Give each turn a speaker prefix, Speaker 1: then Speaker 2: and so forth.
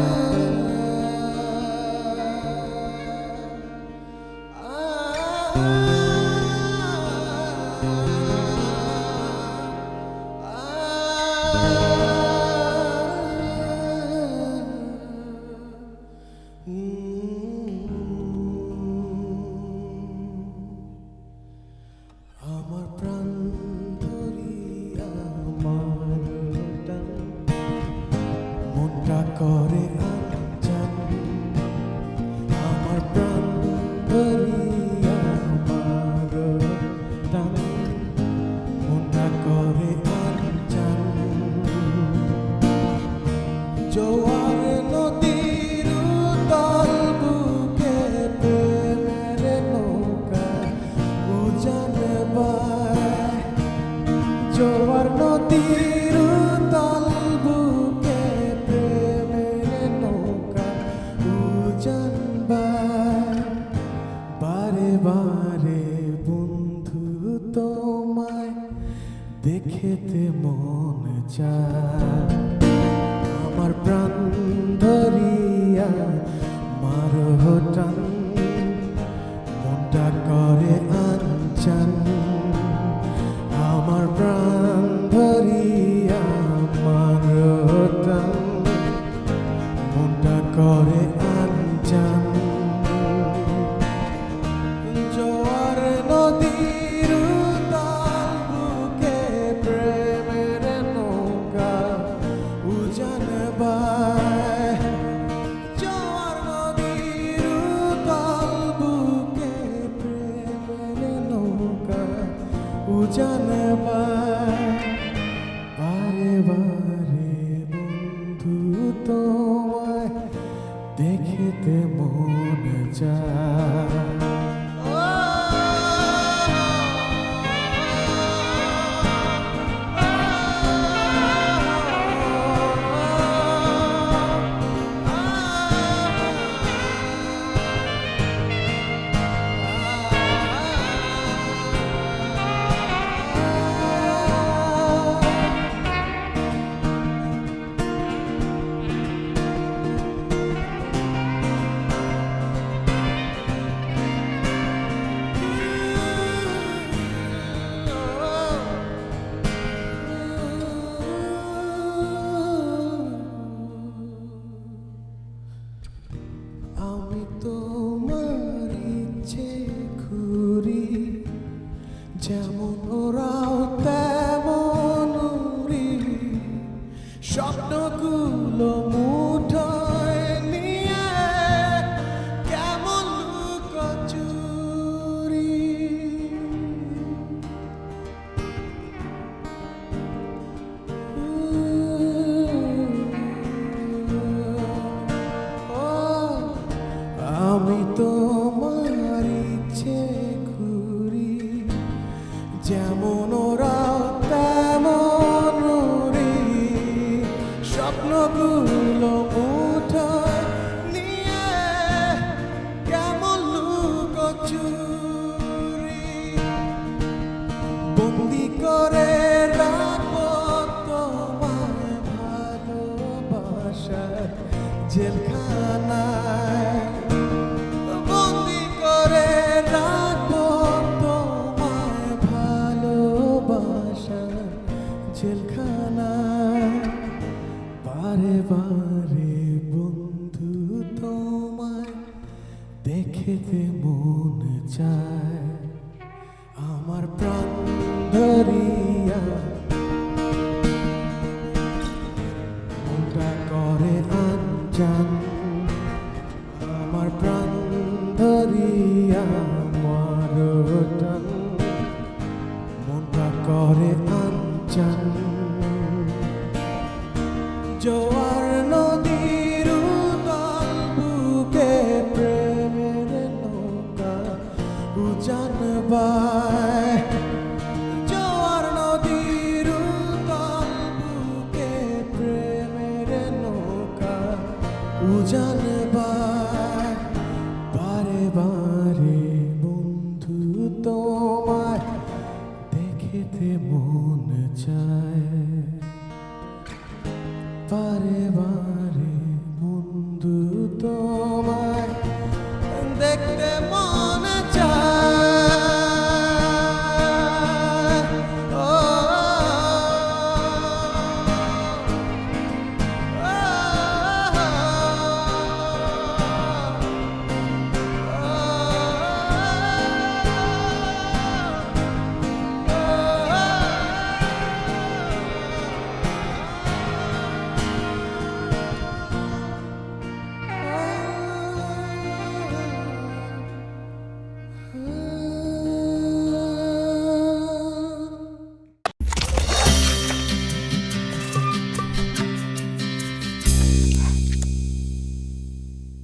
Speaker 1: Lord. করে আনচান আমার প্রাণ ধরিয়া মার টান। মনটা করে আনচান জোয়া আমার প্রাণ ওরাও তেমন স্বপ্নগুলো যেমন আমার প্রাণ ধরিয়া করে আঞ্জান জানবায়। জোয়ার নদীর উতাল প্রেমের নৌকা উজান বারে বারে বন্ধু তোমায় দেখিতে মন চায়। বারে বারে বন্ধু তোমায় দেখতে